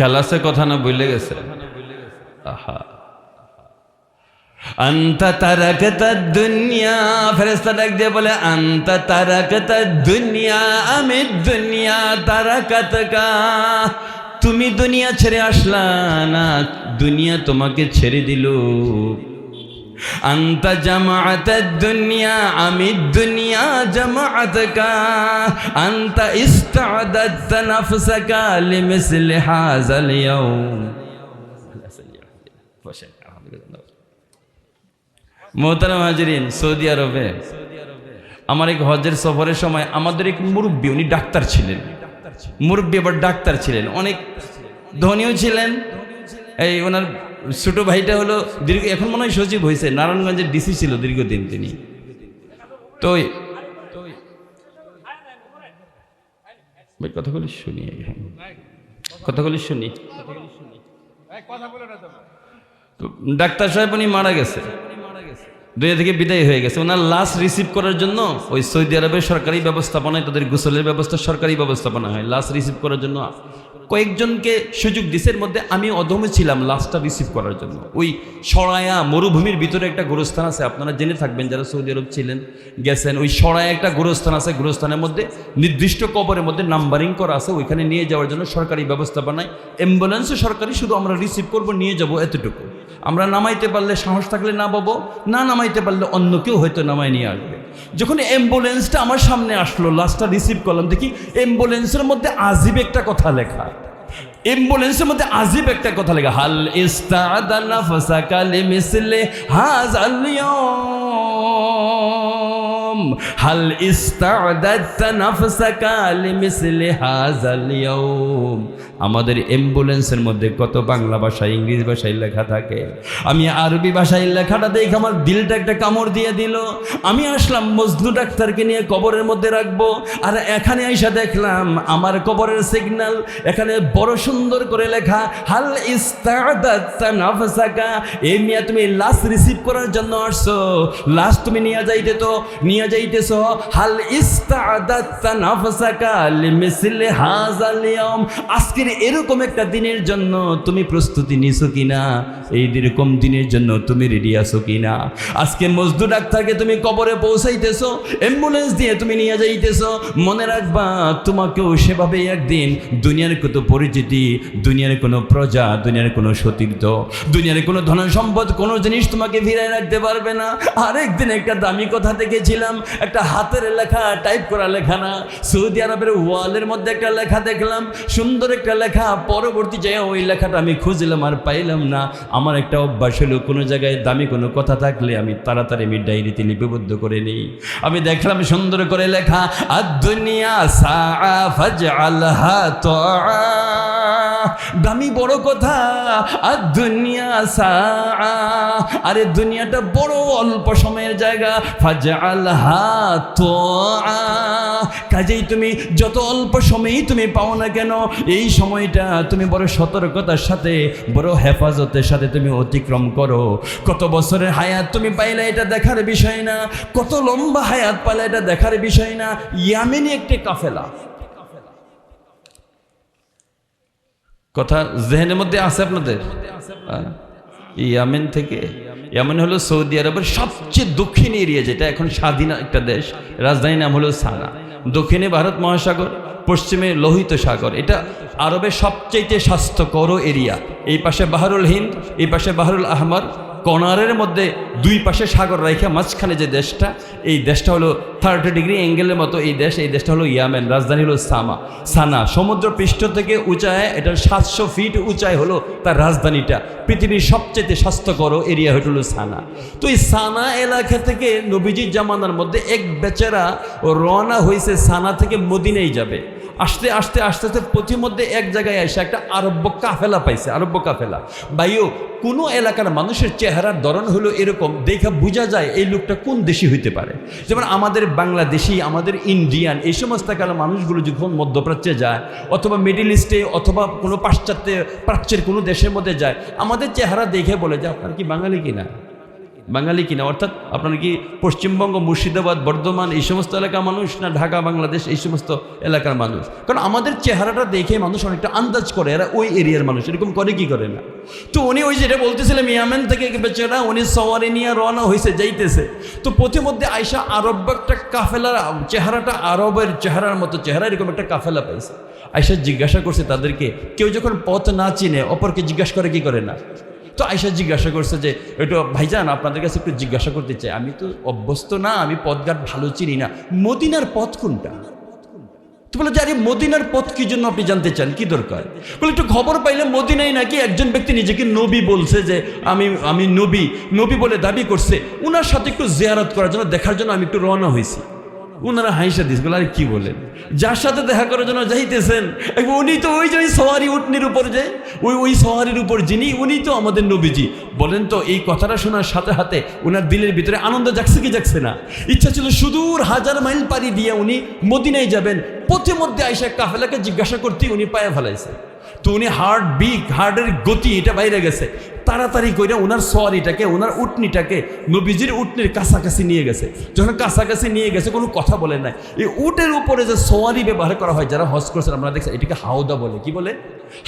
খেলাসে কথা না বলে গেছে? আহা। তারাকতা দুনিয়া দিয়ে বলে দুনিয়া, আমি দুনিয়া তারাকাতকা। তুমি দুনিয়া ছেড়ে আসলা না, দুনিয়া তোমাকে ছেড়ে দিল। আন্তা জামাআতা দুনিয়া আমি দুনিয়া জামাআতকা। আন্তা ইস্তাদাত নাফসাকা লিমিসল হাযাল ইয়াউম। মোহতারাম হাজরিন, সৌদি আরবে। আমার এক হজের সফরের সময় আমাদের এক মুরব্বী, উনি ডাক্তার ছিলেন। মুরব্বী আবার ডাক্তার ছিলেন। অনেক ধনীও ছিলেন। এই ওনার ছোট ভাইটা হলো দীর্ঘ, এখন মনে হয় সচিব হয়েছে, নারায়ণগঞ্জের ডিসি ছিল দীর্ঘদিন তিনি। তো কথাগুলি শুনি। কথাগুলি শুনি। তো ডাক্তার সাহেব উনি মারা গেছে। দুনিয়া থেকে বিদায় হয়ে গেছে। ওনার লাশ রিসিভ করার জন্য ওই সৌদি আরবের সরকারি ব্যবস্থাপনায় তাদের গোসলের ব্যবস্থা সরকারি ব্যবস্থাপনা হয়। লাশ রিসিভ করার জন্য কয়েকজনকে সুযোগ দিসের মধ্যে আমি অধমে ছিলাম লাস্টটা রিসিভ করার জন্য। ওই সরায়া মরুভূমির ভিতরে একটা গোরস্থান আছে, আপনারা জেনে থাকবেন যারা সৌদি আরব ছিলেন, গেছেন, ওই সরায়া একটা গোরস্থান আছে, গোরস্থানের মধ্যে নির্দিষ্ট কবরের মধ্যে নাম্বারিং করা আছে, ওইখানে নিয়ে যাওয়ার জন্য সরকারি ব্যবস্থাপনায় অ্যাম্বুলেন্সও সরকারি, শুধু আমরা রিসিভ করব, নিয়ে যাব এতটুকু। আমরা নামাইতে পারলে সাহস থাকলে না বাবো না নামাইতে পারলে অন্য কেউ হয়তো নামায় নিয়ে আসবে। যখন অ্যাম্বুলেন্সটা আমার সামনে আসলো লাস্টটা রিসিভ করলাম, দেখি অ্যাম্বুলেন্সের মধ্যে আজিব একটা কথা লেখা। অ্যাম্বুলেন্সের মধ্যে আজিব একটা কথা লেখা, হাল ইস্তাদানা কালে মিসলে হাজ ইয়াউম। হাল আমাদের অ্যাম্বুলেন্সের মধ্যে কত বাংলা ভাষায় ইংরেজি ভাষায় লেখা থাকে? আমি আরবি ভাষায় লেখাটা দেখে আমার দিলটা একটা কামড় দিয়ে দিল। আমি আসলাম মজনু ডাক্তারকে নিয়ে কবরের মধ্যে রাখব। আর এখানে আইসা দেখলাম আমার কবরের সিগন্যাল এখানে বড় সুন্দর করে লেখা, হাল ইস্তাদাতা নাফসাকা। মিয়া, তুমি লাশ রিসিভ করার জন্য আসছো। লাশ তুমি নিয়ে যাইতে তো, নিয়ে যাইতেছো, হাল ইস্তাদাতা নাফসাকা লিমিসলি হাযাল ইয়াউম আজকের এরকম একটা দিনের জন্য তুমি প্রস্তুতি নিছো কিনা? এই এরকম দিনের জন্য তুমি রেডি আছো কিনা? আজকে মজদুর ডাক্তারকে তুমি কবরে পৌঁছাইতেছো অ্যাম্বুলেন্স দিয়ে তুমি নিয়ে যাইতেছো। মনে রাখবা, তোমাকেও সেভাবে একদিন দুনিয়ার কত পরিচিতি, দুনিয়ার কোনো প্রজা, দুনিয়ার কোনো সতীর্থ, দুনিয়ার কোনো ধন সম্পদ কোনো জিনিস তোমাকে ফিরায় রাখতে পারবে না। আরেকদিন একটা দামি কথা দেখেছিলাম একটা হাতের লেখা টাইপ করা লেখা না। সৌদি আরবের ওয়ালের মধ্যে একটা লেখা দেখলাম, সুন্দর একটা লেখা। পরবর্তী জায়গায় ওই লেখাটা আমি খুঁজলাম আর পাইলাম না। আমার একটা অভ্যাস হলো, কোনো জায়গায় দামি কোনো কথা থাকলে আমি তাড়াতাড়ি আমি ডায়েরিতে লিপিবদ্ধ করে নিই। আমি দেখলাম সুন্দর করে লেখা আর দুনিয়া সা ফাজ আলহা তো দামি বড় কথা। আর দুনিয়া সা আরে দুনিয়াটা বড় অল্প সময়ের জায়গা। ফাজাল তো কাজেই তুমি যত অল্প সময়ই তুমি পাও না কেন, এই সময়টা তুমি বড় সতর্কতার সাথে, বড় হেফাজতের সাথে তুমি অতিক্রম করো। কত বছরের হায়াত তুমি পাইলে এটা দেখার বিষয় না। কত লম্বা হায়াত পাইলে এটা দেখার বিষয় না। ইয়ামিনী একটি কাফেলা। কথা জেহেনের মধ্যে আছে আপনাদের? হ্যাঁ? ইয়ামেন থেকে, ইয়ামেন হলো সৌদি আরবের সবচেয়ে দক্ষিণ এরিয়া, যেটা এখন স্বাধীন একটা দেশ। রাজধানীর নাম হলো সানা। দক্ষিণে ভারত মহাসাগর, পশ্চিমে লোহিত সাগর। এটা আরবের সবচেয়ে স্বাস্থ্যকর এরিয়া। এই পাশে বাহারুল হিন্দ, এই পাশে বাহারুল আহমর। কর্নারের মধ্যে দুই পাশে সাগর রেখে মাঝখানে যে দেশটা, এই দেশটা হলো থার্টি ডিগ্রি অ্যাঙ্গেলের মতো এই দেশ, এই দেশটা হলো ইয়ামেন, রাজধানী হলো সামা। সানা, সমুদ্র পৃষ্ঠ থেকে উঁচায় এটা সাতশো ফিট উঁচায় হলো তার রাজধানীটা। পৃথিবীর সবচেয়ে স্বাস্থ্যকর এরিয়া হলো সানা। তো এই সানা এলাকা থেকে নবীজির জামানার মধ্যে এক বেচারা রওনা হয়েছে সানা থেকে মদিনেই যাবে। আসতে আসতে আসতে আসতে পথিমধ্যে এক জায়গায় এসে একটা আরব্য কাফেলা পাইছে, আরব্য কাফেলা। বাইও কোনো এলাকার মানুষের চেহারার ধরন হলো এরকম, দেখা বোঝা যায় এই লোকটা কোন দেশি হইতে পারে। যেমন আমাদের বাংলাদেশি, আমাদের ইন্ডিয়ান, এই সমস্ত কালো মানুষগুলো যখন মধ্যপ্রাচ্যে যায়, অথবা মিডিল ইস্টে, অথবা কোনো পাশ্চাত্যে, প্রাচ্যের কোনো দেশের মধ্যে যায়, আমাদের চেহারা দেখে বলে যে, আপনার কি বাঙালি কিনা? বাঙালি কিনা? অর্থাৎ আপনার কি পশ্চিমবঙ্গ, মুর্শিদাবাদ, বর্ধমান, এই সমস্ত এলাকার মানুষ না ঢাকা, বাংলাদেশ, এই সমস্ত এলাকার মানুষ? কারণ আমাদের চেহারাটা দেখে মানুষ অনেকটা আন্দাজ করে, এরা ওই এরিয়ার মানুষ, এরকম করে কি করে না? তো উনি ওই যেটা বলতেছিলেন, ইয়ামেন থেকে বেচারা, উনি সওয়ারি নিয়ে রওনা হয়েছে যাইতেছে। তো প্রতিমধ্যে আয়সা আরব একটা কাফেলার চেহারাটা, আরবের চেহারার মতো চেহারা, এরকম একটা কাফেলা পাইছে। আয়সা জিজ্ঞাসা করছে তাদেরকে, কেউ যখন পথ না চিনে, অপরকে জিজ্ঞাসা করে কি করে না? তো আয়সা জিজ্ঞাসা করছে যে, একটু ভাইজান, আপনাদের কাছে একটু জিজ্ঞাসা করতে চাই। আমি তো অভ্যস্ত না, আমি পথঘাট ভালো চিনি না। মদিনার পথ কোনটা? তো বলে যে, আরে, মদিনার পথ কি জন্য আপনি জানতে চান? কি দরকার? বলে, একটু খবর পাইলে মদিনায় নাকি একজন ব্যক্তি নিজেকে নবী বলছে যে, আমি আমি নবী। নবী বলে দাবি করছে। উনার সাথে একটু জিয়ারত করার জন্য, দেখার জন্য আমি একটু রওনা হয়েছি। উনারা হাইসা দিস আরে কি বলেন? যার সাথে দেখা করার জন্য যাইতেছেন উনি তো ওই যে ওই সওয়ারি উটনির উপর যে, ওই ওই সওয়ারির উপর যিনি, উনি তো আমাদের নবীজি। বলেন তো, এই কথাটা শোনার সাথে সাথে ওনার দিলের ভিতরে আনন্দ জাগছে কি জাগছে না? ইচ্ছা ছিল সুদূর হাজার মাইল পাড়ি দিয়ে উনি মদিনায় যাবেন। পথে মধ্যে আইসা কাফেলাকে জিজ্ঞাসা করতে উনি পায়ে ফেলাইছে। তো উনি হার্ট বিগ হার্টের গতি এটা বাইরে গেছে। তাড়াতাড়ি করে ওনার সওয়ারিটাকে ওনার উটনিটাকে নবীজির উটনির কাছাকাছি নিয়ে গেছে। যখন কাছাকাছি নিয়ে গেছে, কোনো কথা বলে নাই। এই উটের উপরে যে সোয়ারি ব্যবহার করা হয়, যারা হজ করছেন, আপনারা দেখছেন, এটাকে হাওদা বলে। কি বলে?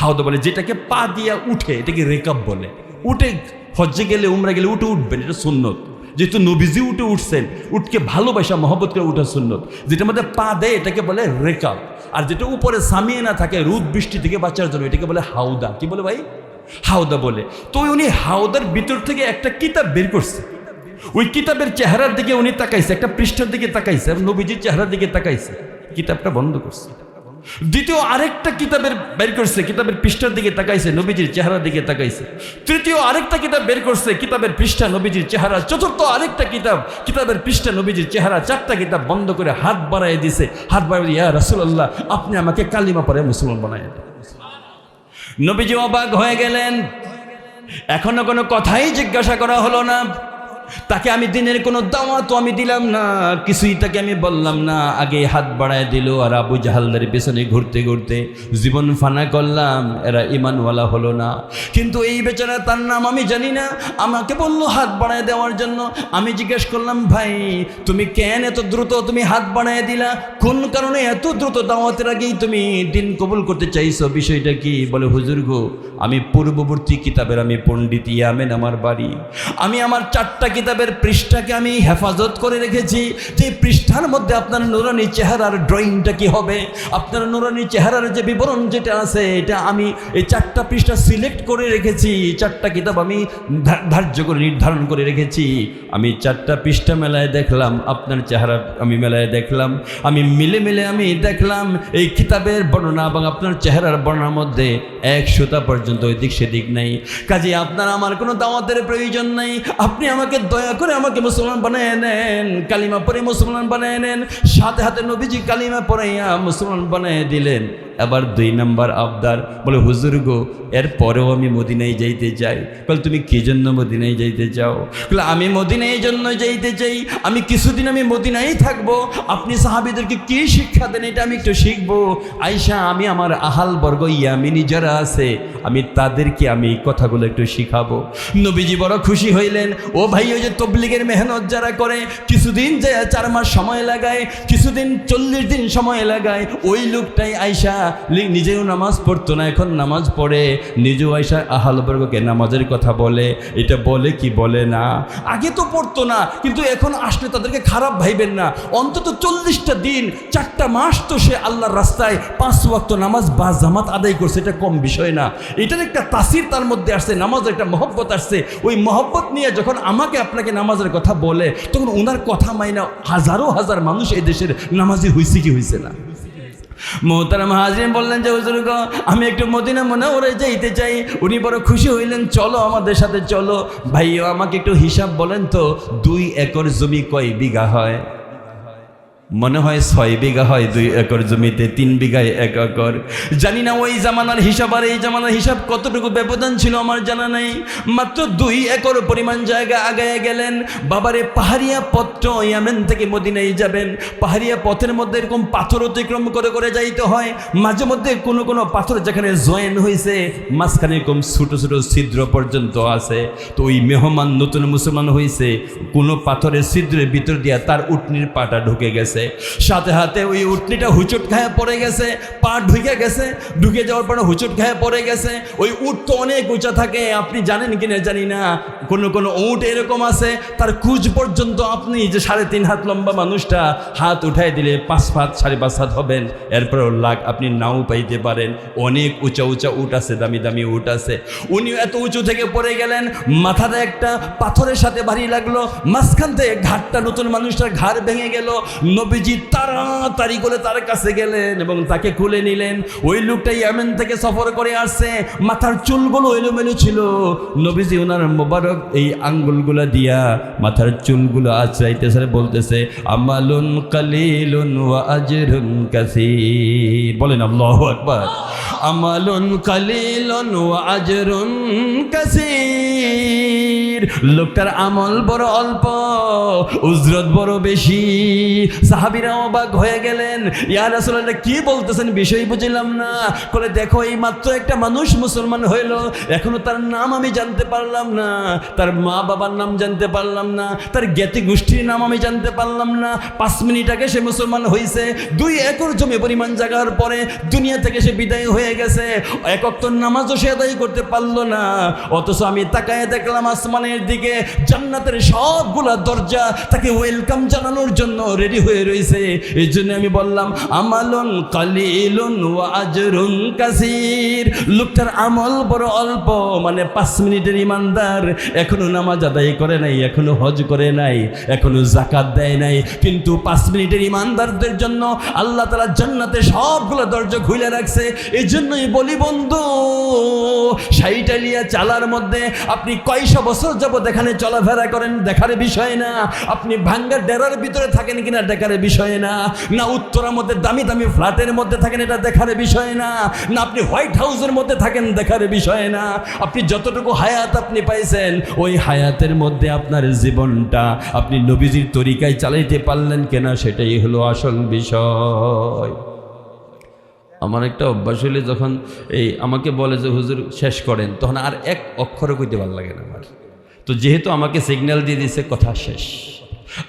হাওদা বলে, যেটাকে পা দিয়া উঠে, এটাকে রেকাপ বলে। উঠে হজ্জে গেলে, উমরা গেলে উঠে উঠবেন, এটা সুন্নত। যেহেতু নবীজি উঠে উঠছেন, উঠকে ভালোবাসা, মহব্বত করে উঠা সুন্নত। যেটা মধ্যে পা দেয়, এটাকে বলে রেকাপ আর যেটা উপরে সামিয়ে না থাকে, রোদ বৃষ্টি থেকে বাঁচার জন্য, এটাকে বলে হাওদা। কি বলে ভাই? হাওদা বলে। তো উনি হাওদার ভিতর থেকে একটা কিতাব বের করছে। ওই কিতাবের চেহারার দিকে উনি তাকাইছে, একটা পৃষ্ঠার দিকে তাকাইছে নবীজির চেহারার দিকে তাকাইছে। কিতাবটা বন্ধ করছে। দ্বিতীয় আরেকটা কিতাবের বের করছে, কিতাবের পৃষ্ঠার দিকে তাকাইছে, নবীজির চেহারার দিকে তাকাইছে। তৃতীয় আরেকটা কিতাব বের করছে, কিতাবের পৃষ্ঠা, নবীজির চেহারা। চতুর্থ আরেকটা কিতাব, কিতাবের পৃষ্ঠা, নবীজির চেহারা। চারটা কিতাব বন্ধ করে হাত বাড়াই দিছে। হাত বাড়াই ইয়া রাসূলুল্লাহ, আপনি আমাকে কালিমা পরে মুসলমান দেন। নবীজি অবাক হয়ে গেলেন। এখনও কোনো কথাই জিজ্ঞাসা করা হলো না। তাকে আমি দিনের কোনো দাওয়াতও আমি দিলাম না, কিছুই তাকে আমি বললাম না। আগে হাত বাড়ায় দিল আর আবু জাহালদের পেছনে ঘুরতে ঘুরতে জীবন ফানা করলাম, এরা ইমানওয়ালা হলো না। কিন্তু এই বেচারা তার নাম আমি জানি না, আমাকে বলল হাত বাড়ায় দেওয়ার জন্য। আমি জিজ্ঞেস করলাম, ভাই, তুমি কেন এত দ্রুত তুমি হাত বাড়ায় দিলা? কোন কারণে এত দ্রুত দাওয়াতের আগেই তুমি দিন কবুল করতে চাইছো? বিষয়টা কি? বলে, হুজুর গো, আমি পূর্ববর্তী কিতাবের আমি পণ্ডিত ইয়ামেন আমার বাড়ি। আমি আমার চারটা কিতাবের পৃষ্ঠাকে আমি হেফাজত করে রেখেছি। যে পৃষ্ঠার মধ্যে আপনার নুরানি চেহারার ড্রয়িংটা কি হবে? আপনার নুরানি চেহারার যে বিবরণ যেটা আছে, এটা আমি এই চারটা পৃষ্ঠা সিলেক্ট করে রেখেছি। চারটা কিতাব আমি ধার্য করে, নির্ধারণ করে রেখেছি। আমি চারটা পৃষ্ঠা মেলায় দেখলাম, আপনার চেহারা আমি মেলায় দেখলাম। আমি মিলে মিলে আমি দেখলাম, এই কিতাবের বর্ণনা এবং আপনার চেহারার বর্ণনার মধ্যে এক সুতা পর্যন্ত এদিক সেদিক নেই। কাজে আপনার আমার কোনো দাওয়াতের প্রয়োজন নেই। আপনি আমাকে দয়া করে আমাকে মুসলমান বানিয়ে নেন, কালিমা পরে মুসলমান বানিয়ে নেন, সাথে হাতে নবীজি কালিমা পড়াইয়া মুসলমান বানিয়ে দিলেন। এবার দুই নাম্বার আবদার, বলে, হুজুর গো, এর পরেও আমি মদিনায় যাইতে চাই। বলে, তুমি কি জন্য মদিনায় যাইতে চাও? বলে, আমি মদিনায় জন্য যাইতে চাই। আমি কিছুদিন আমি মদিনায় থাকব। আপনি সাহাবিদেরকে কি শিক্ষা দেন, এটা আমি একটু শিখব। আয়সা আমি আমার আহাল বর্গ ইয়ামিনী যারা আছে, আমি তাদেরকে আমি এই কথাগুলো একটু শিখাবো। নবীজি বড় খুশি হইলেন, ও ভাই, ওই যে তবলিগের মেহনত যারা করে, কিছুদিন যে চার মাস সময় লাগায়, কিছুদিন চল্লিশ দিন সময় লাগায়, ওই লোকটাই আয়সা লি- নিজেও নামাজ পড়তো না, এখন নামাজ পড়ে। নিজেও আয়সা আহাল বর্গকে নামাজের কথা বলে। এটা বলে কি বলে না? আগে তো পড়তো না, কিন্তু এখন আসলে তাদেরকে খারাপ ভাইবেন না। অন্তত চল্লিশটা দিন, চারটা মাস তো সে আল্লাহর রাস্তায় পাঁচ ওয়াক্ত নামাজ বা জামাত আদায় করছে, এটা কম বিষয় না। এটার একটা তাসির তার মধ্যে আসছে, নামাজের একটা মহব্বত আসছে। ওই মহব্বত নিয়ে যখন আমাকে আপনাকে নামাজের কথা বলে, তখন ওনার কথা মাইনা হাজারো হাজার মানুষ এই দেশের নামাজি হয়েছে কি হয়েছে না। মোহতারাম হাজরিন বললেন, যে হুজুর গ, আমি একটু মদিনা মনে ওরে যাইতে চাই। উনি বড় খুশি হইলেন, চলো আমাদের সাথে, চলো। ভাইও, আমাকে একটু হিসাব বলেন তো, দুই একর জমি কয় বিঘা হয়? মনে হয় ছয় বিঘা হয় দুই একর জমিতে, তিন বিঘায় এক একর। জানি না ওই জামানার হিসাব আর এই জামানার হিসাব কতটুকু ব্যবধান ছিল আমার জানা নাই। মাত্র দুই একর পরিমাণ জায়গা আগায় গেলেন। বাবারে, পাহাড়িয়া পত্র ইয়ামেন থেকে মদিনায় যাবেন। পাহাড়িয়া পথের মধ্যে এরকম পাথর অতিক্রম করে করে যাইতে হয়। মাঝে মধ্যে কোনো কোনো পাথর যেখানে জয়েন হয়েছে মাঝখানে এরকম ছোটো ছোট ছিদ্র পর্যন্ত আছে। তো ওই মেহমান নতুন মুসলমান হয়েছে কোনো পাথরের ছিদ্রের ভিতর দিয়া তার উটনির পাটা ঢুকে গেছে। সাথে হাতে ওই উটনিটা হুচুট খায় পড়ে গেছে, পা ঢুকে গেছে ঢুকে যাওয়ার পরে হুচুট খায় পড়ে গেছে। ওই উট তো অনেক উঁচা থাকে, আপনি জানেন কিনা জানি না, কোনো কোনো উট এরকম আছে, তার কুচ পর্যন্ত আপনি যে সাড়ে তিন হাত লম্বা মানুষটা, হাত উঠাই দিলে পাঁচ হাত, সাড়ে পাঁচ হাত হবেন। এরপরেও লাখ আপনি নাও পাইতে পারেন। অনেক উঁচা উঁচা উট আছে, দামি দামি উট আছে। উনি এত উঁচু থেকে পড়ে গেলেন, মাথাটা একটা পাথরের সাথে ভারী লাগল, মাঝখান থেকে ঘাটটা নতুন মানুষটার ঘাড় ভেঙে গেল নবীজি তাড়াতাড়ি করে তার কাছে গেলেন এবং তাকে খুলে নিলেন। ওই লোকটা ইয়ামেন থেকে সফর করে আসছে, মাথার চুলগুলো এলোমেলো ছিল। নবীজি ওনার মোবারক এই আঙ্গুলগুলো দিয়া মাথার চুলগুলো আচড়াইতেছে বলতেছে, আমালুন কালিলুন ওয়া আজরুন কাসীর। বলেন আল্লাহু আকবার। আমালুন কালিলুন ওয়া আজরুন কাসীর। লোকটার আমল বড় অল্প, উজরত বড় বেশি। সাহাবিরা অবাক হয়ে গেলেন। ইয়া রাসূলুল্লাহ, কি বলতেছেন? বিষয় বুঝলাম না। বলে দেখো, এই মাত্র একটা মানুষ মুসলমান হইল। এখনও তার নাম আমি জানতে পারলাম না। তার মা বাবার নাম জানতে পারলাম না। তার জ্ঞাতি গোষ্ঠীর নাম আমি জানতে পারলাম না। পাঁচ মিনিট আগে সে মুসলমান হয়েছে দুই একর জমি পরিমাণ জাগার পরে দুনিয়া থেকে সে বিদায় হয়ে গেছে। এক অক্ত নামাজও সে আদায় করতে পারল না। অথচ আমি তাকায় দেখলাম আসমানের দিকে জান্নাতের সবগুলা দরজা তাকে ওয়েলকাম জানানোর জন্য রেডি হয়ে রয়েছে। এই জন্য আমি বললাম, আমালন কালিলুন ওয়া আজরুন কাসির। লোকটার আমল বড় অল্প মানে পাঁচ মিনিটের ইমানদার। এখনও নামাজ আদায় করে নাই, এখনও হজ করে নাই, এখনও জাকাত দেয় নাই। কিন্তু পাঁচ মিনিটের ইমানদারদের জন্য আল্লাহ তালা জান্নাতে সবগুলো দরজা খুলে রাখছে। এই জন্যই বলি বন্ধু সাইটালিয়া চালার মধ্যে আপনি কয়শো বছর যাবত এখানে চলাফেরা করেন, দেখার বিষয় না। আপনি ভাঙ্গা ডেরার ভিতরে থাকেন কিনা, দেখার বিষয় না। না উত্তরার মধ্যে দামি দামি ফ্ল্যাটের মধ্যে থাকেন, এটা দেখার বিষয় না। না আপনি হোয়াইট হাউসের মধ্যে থাকেন, দেখার বিষয় না। আপনি যতটুকু হায়াত আপনি পাইছেন, ওই হায়াতের মধ্যে আপনার জীবনটা আপনি নবীজির তরিকায় চালাইতে পারলেন কিনা, সেটাই হলো আসল বিষয়। আমার একটা অভ্যাস হইলে, যখন এই আমাকে বলে যে, হুজুর, শেষ করেন, তখন আর এক অক্ষরও কইতে ভালো লাগে না আমার। তো যেহেতু আমাকে সিগন্যাল দিয়ে দিয়েছে, কথা শেষ।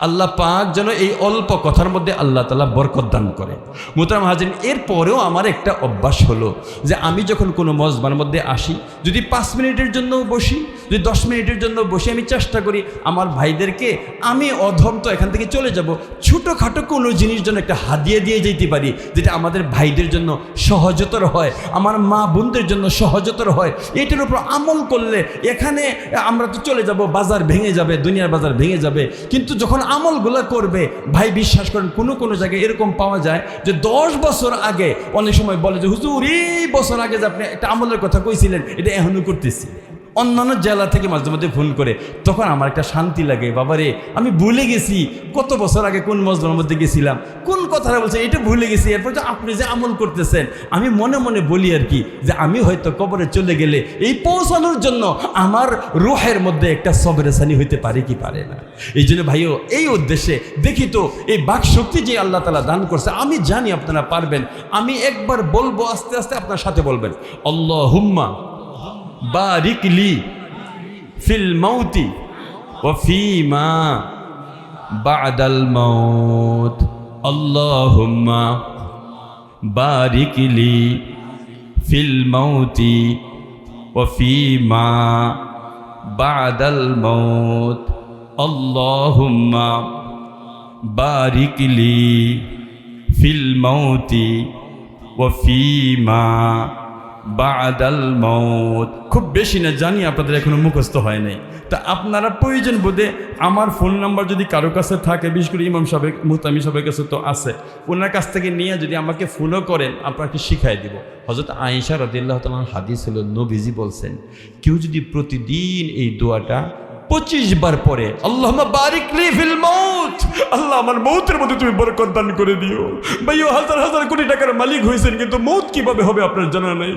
আল্লাহ পাক যেন এই অল্প কথার মধ্যে আল্লাহ তালা বরকত দান করে। মোতারাম হাজিন এরপরেও আমার একটা অভ্যাস হলো যে আমি যখন কোনো মজবার মধ্যে আসি, যদি পাঁচ মিনিটের জন্য বসি যদি দশ মিনিটের জন্য বসে আমি চেষ্টা করি আমার ভাইদেরকে, আমি অধম তো এখান থেকে চলে যাব। ছোটোখাটো কোনো জিনিস জন্য একটা হাদিয়ে দিয়ে যেতে পারি, যেটা আমাদের ভাইদের জন্য সহজতর হয়, আমার মা বোনদের জন্য সহজতর হয়। এটার উপর আমল করলে এখানে আমরা তো চলে যাব, বাজার ভেঙে যাবে, দুনিয়ার বাজার ভেঙে যাবে। কিন্তু যখন আমলগুলো করবে, ভাই বিশ্বাস করেন, কোনো কোনো জায়গায় এরকম পাওয়া যায় যে দশ বছর আগে অনেক সময় বলে যে, হুজুর, এই বছর আগে যে আপনি একটা আমলের কথা কইছিলেন, এটা এখনও করতেছি। অন্যান্য জেলা থেকে মাঝে মধ্যে ফোন করে, তখন আমার একটা শান্তি লাগে, বাবারে, আমি ভুলে গেছি, কত বছর আগে কোন মজলার মধ্যে গেছিলাম, কোন কথাটা বলছে, এটা ভুলে গেছি, এরপর যে আপনি যে আমল করতেছেন, আমি মনে মনে বলি আর কি, যে আমি হয়তো কবরে চলে গেলে এই পৌঁছানোর জন্য আমার রোহের মধ্যে একটা সবরেসানি হইতে পারে কি পারে না? এই জন্য ভাইও, এই উদ্দেশ্যে দেখি তো, এই বাক শক্তি যে আল্লাহ তালা দান করছে, আমি জানি আপনারা পারবেন, আমি একবার বলব, আস্তে আস্তে আপনার সাথে বলবেন আল্লাহ হুম্মা বারিক লি ফিল মাউতি ও ফিমা বাদাল মাউত আল্লাহুম্মা বারিক লি ফিল মাউতি ও ফিমা বাদাল মাউত আল্লাহুম্মা বারিক লি ফিল মাউতি ও ফিমা খুব বেশি না, জানি আপনাদের এখনও মুখস্থ হয় নাই। তা আপনারা প্রয়োজন বোধে আমার ফোন নাম্বার যদি কারও কাছে থাকে, বিশেষ করে ইমাম সাহেব মুহতামি সাহেবের কাছে তো আছে, ওনার কাছ থেকে নিয়ে যদি আমাকে ফোনও করেন, আপনাকে শিখাই দিব? হজরত আয়েশা রদিল্লাহ তালার হাদিস হলো, নবীজি বলছেন, কেউ যদি প্রতিদিন এই দোয়াটা পঁচিশ বার পরে আল্লাহ বারিক লি ফিল মৌত। আল্লাহ আমার মৌতের মধ্যে তুমি বরকত দান করে দিও। ভাইও, হাজার হাজার কোটি টাকার মালিক হয়েছেন, কিন্তু মৌত কীভাবে হবে আপনার জানা নাই।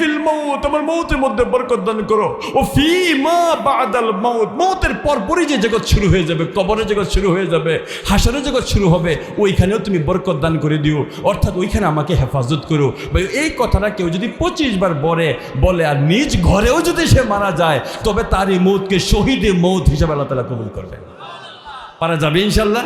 ফিল মৌত, আমার মৌতের মধ্যে বরকত দান করো। ও ফি মা বাদাল মৌত, মৌতের পরপরই যে জগৎ শুরু হয়ে যাবে জগৎ শুরু হয়ে যাবে হাসারের জগৎ শুরু হবে, ওইখানেও তুমি বরকত দান করে দিও। অর্থাৎ ওইখানে আমাকে হেফাজত করো। ভাই এই কথাটা কেউ যদি পঁচিশ বার বলে বলে আর নিজ ঘরেও যদি সে মারা যায়, তবে তার এই মৌতকে শহীদে মৌত হিসাবে আল্লাহ তালা কবুল করবে পারা যাবে ইনশাল্লাহ।